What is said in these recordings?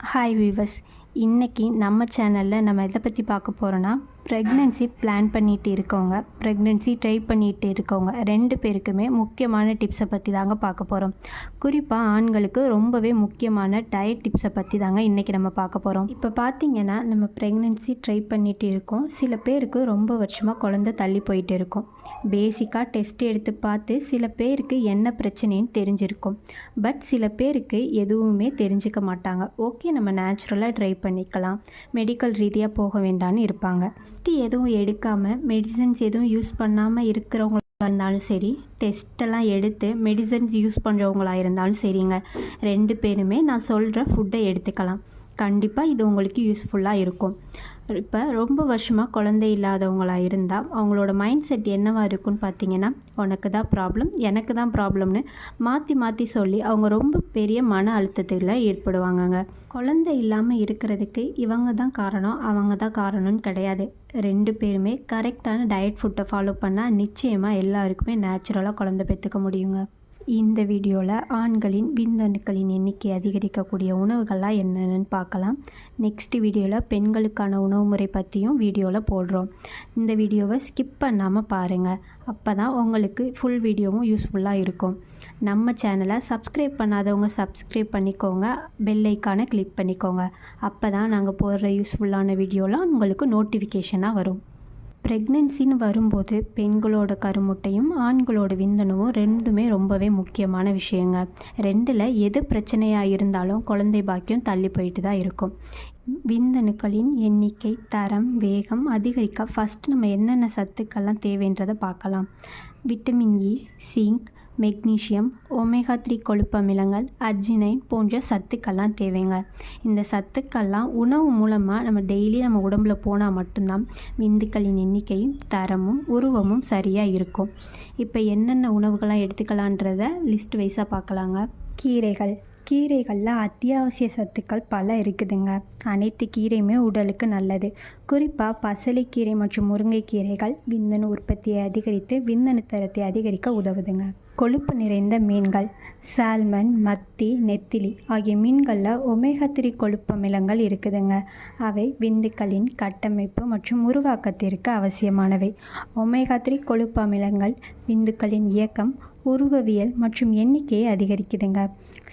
Hi viewers இன்றைக்கி நம்ம சேனலில் நம்ம எதை பற்றி பார்க்க போகிறோன்னா ப்ரெக்னென்சி பிளான் பண்ணிட்டு இருக்கவங்க ப்ரெக்னென்சி ட்ரை பண்ணிட்டு இருக்கவங்க ரெண்டு பேருக்குமே முக்கியமான டிப்ஸை பற்றி தாங்க பார்க்க போகிறோம் குறிப்பாக ஆண்களுக்கு ரொம்பவே முக்கியமான டயட் டிப்ஸை பற்றி தாங்க இன்றைக்கி நம்ம பார்க்க போகிறோம் இப்போ பார்த்திங்கன்னா நம்ம ப்ரெக்னென்சி ட்ரை பண்ணிகிட்டு இருக்கோம். சில பேருக்கு ரொம்ப வருஷமாக குழந்தை தள்ளி போயிட்டு இருக்கும். பேசிக்காக டெஸ்ட் எடுத்து பார்த்து சில பேருக்கு என்ன பிரச்சனைன்னு தெரிஞ்சிருக்கும். பட் சில பேருக்கு எதுவுமே தெரிஞ்சுக்க மாட்டாங்க. ஓகே நம்ம நேச்சுரலாக ட்ரை பண்ணிக்கலாம். மெடிக்கல் ரீதியாக போக வேண்டான்னு இருப்பாங்க. டெஸ்ட் எதுவும் எடுக்காமல் மெடிசன்ஸ் எதுவும் யூஸ் பண்ணாமல் இருக்கிறவங்களா இருந்தாலும் சரி டெஸ்ட்டெல்லாம் எடுத்து மெடிசன்ஸ் யூஸ் பண்ணுறவங்களா இருந்தாலும் சரிங்க. ரெண்டு பேருமே நான் சொல்கிற ஃபுட்டை எடுத்துக்கலாம். கண்டிப்பாக இது உங்களுக்கு யூஸ்ஃபுல்லாக இருக்கும். இப்போ ரொம்ப வருஷமாக குழந்தை இல்லாதவங்களாக இருந்தால் அவங்களோட மைண்ட் செட் என்னவா இருக்குன்னு பார்த்தீங்கன்னா உனக்கு தான் ப்ராப்ளம் எனக்கு தான் ப்ராப்ளம்னு மாற்றி மாற்றி சொல்லி அவங்க ரொம்ப பெரிய மன அழுத்தத்தில் ஏற்படுவாங்கங்க. குழந்தை இல்லாமல் இருக்கிறதுக்கு இவங்க தான் காரணம் அவங்க தான் காரணம்னு கிடையாது. ரெண்டு பேருமே கரெக்டான டயட் ஃபுட்டை ஃபாலோ பண்ணால் நிச்சயமாக எல்லாருக்குமே நேச்சுரலாக குழந்தை பெற்றுக்க முடியுங்க. இந்த வீடியோவில் ஆண்களின் விந்தணுக்களின் எண்ணிக்கை அதிகரிக்கக்கூடிய உணவுகள்லாம் என்னென்னு பார்க்கலாம். நெக்ஸ்ட் வீடியோவில் பெண்களுக்கான உணவு முறை பற்றியும் வீடியோவில் போடுறோம். இந்த வீடியோவை ஸ்கிப் பண்ணாமல் பாருங்கள் அப்போ தான் உங்களுக்கு ஃபுல் வீடியோவும் யூஸ்ஃபுல்லாக இருக்கும். நம்ம சேனலை சப்ஸ்கிரைப் பண்ணாதவங்க சப்ஸ்கிரைப் பண்ணிக்கோங்க. பெல் ஐக்கானை கிளிக் பண்ணிக்கோங்க. அப்போ தான் நாங்கள் போடுற யூஸ்ஃபுல்லான வீடியோலாம் உங்களுக்கு நோட்டிஃபிகேஷனாக வரும். ப்ரெக்னென்சின்னு வரும்போது பெண்களோட கருமுட்டையும் ஆண்களோட விந்தணுவும் ரெண்டுமே ரொம்பவே முக்கியமான விஷயங்க. ரெண்டில் எது பிரச்சனையாக இருந்தாலும் குழந்தை பாக்கியம் தள்ளி போயிட்டு தான் இருக்கும். விந்தணுக்களின் எண்ணிக்கை தரம் வேகம் அதிகரிக்க ஃபஸ்ட் நம்ம என்னென்ன சத்துக்கள்லாம் தேவைன்றதை பார்க்கலாம். Vitamin E zinc magnesium omega three கொழுப்பமிலங்கள் arginine போன்ற சத்துக்கள்லாம் தேவைங்க. இந்த சத்துக்கள்லாம் உணவு மூலமாக நம்ம டெய்லி நம்ம உடம்புல போனால் மட்டும்தான் விந்துக்களின் எண்ணிக்கையும் தரமும் உருவமும் சரியாக இருக்கும். இப்போ என்னென்ன உணவுகள்லாம் எடுத்துக்கலான்றத லிஸ்ட் வைஸாக பார்க்கலாங்க கீரைகள். கீரைகளில் அத்தியாவசிய சத்துக்கள் பல இருக்குதுங்க. அனைத்து கீரையுமே உடலுக்கு நல்லது. குறிப்பாக பசலைக்கீரை மற்றும் முருங்கைக்கீரைகள் விந்தணு உற்பத்தியை அதிகரித்து விந்தணு தரத்தை அதிகரிக்க உதவுதுங்க. கொழுப்பு நிறைந்த மீன்கள் சால்மன் மத்தி நெத்திலி ஆகிய மீன்களில் ஒமேகா த்ரீ கொழுப்பமிலங்கள் இருக்குதுங்க. அவை விந்துக்களின் கட்டமைப்பு மற்றும் உருவாக்கத்திற்கு அவசியமானவை. ஒமேகா த்ரீ கொழுப்பமிலங்கள் விந்துக்களின் இயக்கம் உருவவியல் மற்றும் எண்ணிக்கையை அதிகரிக்குதுங்க.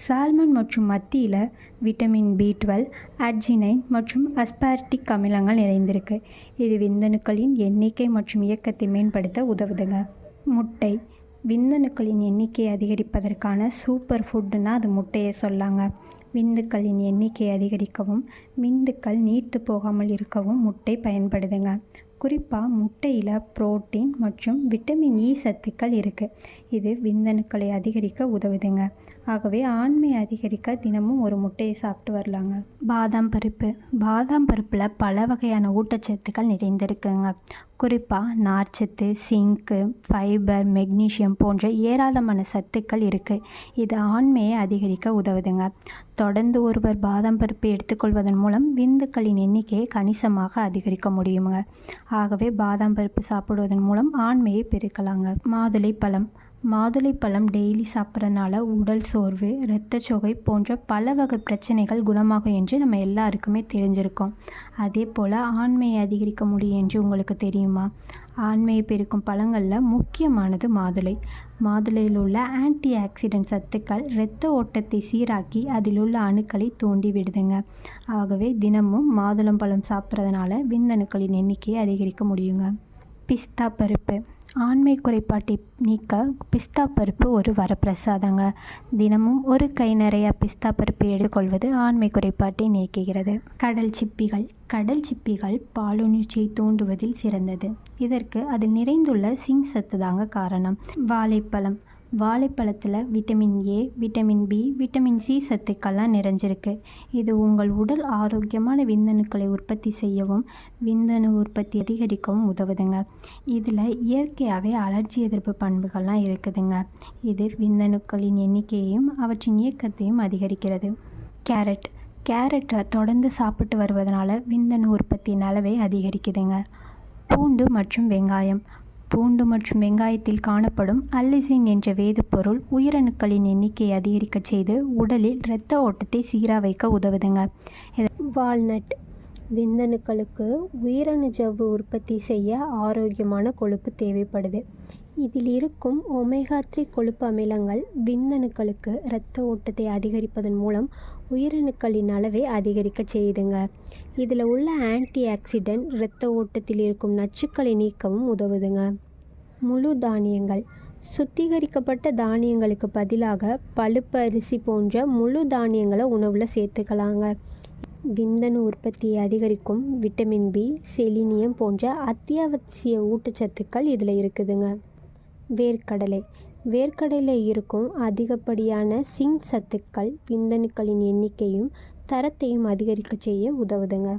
சால்மன் மற்றும் மத்தியில் விட்டமின் பி டுவெல் அர்ஜினைன் மற்றும் அஸ்பார்டிக் அமிலங்கள் நிறைந்திருக்கு. இது விந்தணுக்களின் எண்ணிக்கை மற்றும் இயக்கத்தை மேம்படுத்த உதவுதுங்க. முட்டை விந்தணுக்களின் எண்ணிக்கையை அதிகரிப்பதற்கான சூப்பர் ஃபுட்டுன்னா அது முட்டையை சொல்லாங்க. விந்துக்களின் எண்ணிக்கை அதிகரிக்கவும் விந்துக்கள் நீர்த்து போகாமல் இருக்கவும் முட்டை பயன்படுதுங்க குறிப்பாக முட்டையில் புரோட்டீன் மற்றும் விட்டமின் இ சத்துக்கள் இருக்குது இது விந்தணுக்களை அதிகரிக்க உதவுதுங்க. ஆகவே ஆண்மை அதிகரிக்க தினமும் ஒரு முட்டையை சாப்பிட்டு வரலாங்க. பாதாம் பருப்பு. பாதாம் பருப்பில் பல வகையான ஊட்டச்சத்துக்கள் நிறைந்திருக்குங்க. குறிப்பாக நார்ச்சத்து சிங்க்கு ஃபைபர் மெக்னீஷியம் போன்ற ஏராளமான சத்துக்கள் இருக்குது இது ஆண்மையை அதிகரிக்க உதவுதுங்க. தொடர்ந்து ஒருவர் பாதாம் பருப்பு எடுத்துக்கொள்வதன் மூலம் விந்துக்களின் எண்ணிக்கையை கணிசமாக அதிகரிக்க முடியுங்க ஆகவே பாதாம் பருப்பு சாப்பிடுவதன் மூலம் ஆண்மையை பெருக்கலாங்க. மாதுளை பழம் மாதுளை பழம் டெய்லி சாப்பிட்றனால உடல் சோர்வு இரத்தச்சோகை போன்ற பல வகை பிரச்சனைகள் குணமாகும் என்று நம்ம எல்லாருக்குமே தெரிஞ்சிருக்கோம். அதே போல் ஆண்மையை அதிகரிக்க முடியும் என்று உங்களுக்கு தெரியுமா? ஆண்மையை பெருக்கும் பழங்களில் முக்கியமானது மாதுளை. மாதுளையில் உள்ள ஆன்டி ஆக்சிடென்ட் சத்துக்கள் இரத்த ஓட்டத்தை சீராக்கி அதில் உள்ள அணுக்களை தூண்டி விடுதுங்க. ஆகவே தினமும் மாதுளம்பழம் சாப்பிட்றதுனால விந்தணுக்களின் எண்ணிக்கையை அதிகரிக்க முடியுங்க. பிஸ்தா பருப்பு. ஆண்மை குறைபாட்டை நீக்க பிஸ்தா பருப்பு ஒரு வரப்பிரசாதங்க. தினமும் ஒரு கை நிறைய பிஸ்தா பருப்பு எடுத்துக்கொள்வது ஆண்மை குறைபாட்டை நீக்குகிறது. கடல் சிப்பிகள். கடல் சிப்பிகள் பாலுணர்ச்சியை தூண்டுவதில் சிறந்தது. இதற்கு அதில் நிறைந்துள்ள சிங் சத்து தாங்க காரணம். வாழைப்பழம். வாழைப்பழத்தில் vitamin A vitamin B vitamin C சத்துக்கள்லாம் நிறைஞ்சிருக்கு. இது உங்கள் உடல் ஆரோக்கியமான விந்தணுக்களை உற்பத்தி செய்யவும் விந்தணு உற்பத்தி அதிகரிக்கவும் உதவுதுங்க. இதில் இயற்கையாகவே அலர்ஜி எதிர்ப்பு பண்புகள்லாம் இருக்குதுங்க. இது விந்தணுக்களின் எண்ணிக்கையையும் அவற்றின் இயக்கத்தையும் அதிகரிக்கிறது. கேரட். கேரட்டை தொடர்ந்து சாப்பிட்டு வருவதனால விந்தணு உற்பத்தியின் அளவை அதிகரிக்குதுங்க. பூண்டு மற்றும் வெங்காயம். பூண்டு மற்றும் வெங்காயத்தில் காணப்படும் அல்லிசின் என்ற வேதிப்பொருள் உயிரணுக்களின் எண்ணிக்கையை அதிகரிக்கச் செய்து உடலில் இரத்த ஓட்டத்தை சீராக வைக்க உதவுதுங்க வால்நட். விந்தணுக்களுக்கு உயிரணு ஜவ்வு உற்பத்தி செய்ய ஆரோக்கியமான கொழுப்பு தேவைப்படுது. இதில் இருக்கும் ஒமேகா த்ரீ கொழுப்பு அமிலங்கள் விந்தணுக்களுக்கு இரத்த ஓட்டத்தை அதிகரிப்பதன் மூலம் உயிரணுக்களின் அளவை அதிகரிக்க செய்யுதுங்க. இதில் உள்ள ஆன்டி ஆக்சிடென்ட் இரத்த ஓட்டத்தில் இருக்கும் நச்சுக்களை நீக்கவும் உதவுதுங்க. முழு தானியங்கள். சுத்திகரிக்கப்பட்ட தானியங்களுக்கு பதிலாக பழுப்பு அரிசி போன்ற முழு தானியங்களை உணவில் சேர்த்துக்கலாங்க. விந்தணு உற்பத்தியை அதிகரிக்கும் விட்டமின் பி செலினியம் போன்ற அத்தியாவசிய ஊட்டச்சத்துக்கள் இதில் இருக்குதுங்க. வேர்க்கடலை. வேர்க்கடலை இருக்கும் அதிகப்படியான சிங் சத்துக்கள் விந்தணுக்களின் எண்ணிக்கையும் தரத்தையும் அதிகரிக்க செய்ய உதவுதுங்க.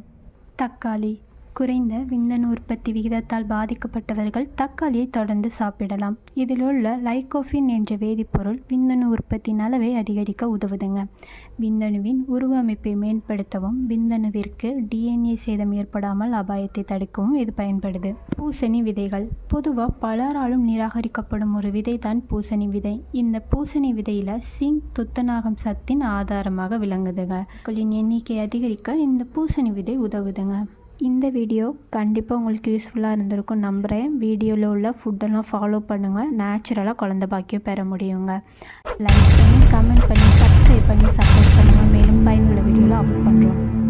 தக்காளி. குறைந்த விந்தணு உற்பத்தி விகிதத்தால் பாதிக்கப்பட்டவர்கள் தக்காளியை தொடர்ந்து சாப்பிடலாம். இதில் உள்ள லைகோஃபின் என்ற வேதிப்பொருள் விந்தணு உற்பத்தியின் அளவை அதிகரிக்க உதவுதுங்க. விந்தணுவின் உருவமைப்பை மேம்படுத்தவும் விந்தணுவிற்கு டிஎன்ஏ சேதம் ஏற்படாமல் அபாயத்தை தடுக்கவும் இது பயன்படுது. பூசணி விதைகள். பொதுவாக பலராலும் நிராகரிக்கப்படும் ஒரு விதை தான் பூசணி விதை. இந்த பூசணி விதையில் சிங் துத்தநாகம் சத்தின் ஆதாரமாக விளங்குதுங்க. மக்களின் எண்ணிக்கை அதிகரிக்க இந்த பூசணி விதை உதவுதுங்க. இந்த வீடியோ கண்டிப்பாக உங்களுக்கு யூஸ்ஃபுல்லாக இருந்திருக்கும் நம்புகிறேன் வீடியோவில் உள்ள ஃபுட்டெல்லாம் ஃபாலோ பண்ணுங்கள் நேச்சுரலாக குழந்த பாக்கியம் பெற முடியுங்க. லைக் பண்ணி கமெண்ட் பண்ணி சப்ஸ்கிரைப் பண்ணி சப்போர்ட் பண்ணுங்கள் மேலும் பயனுள்ள வீடியோவில் அப்லோட் பண்ணுறோம்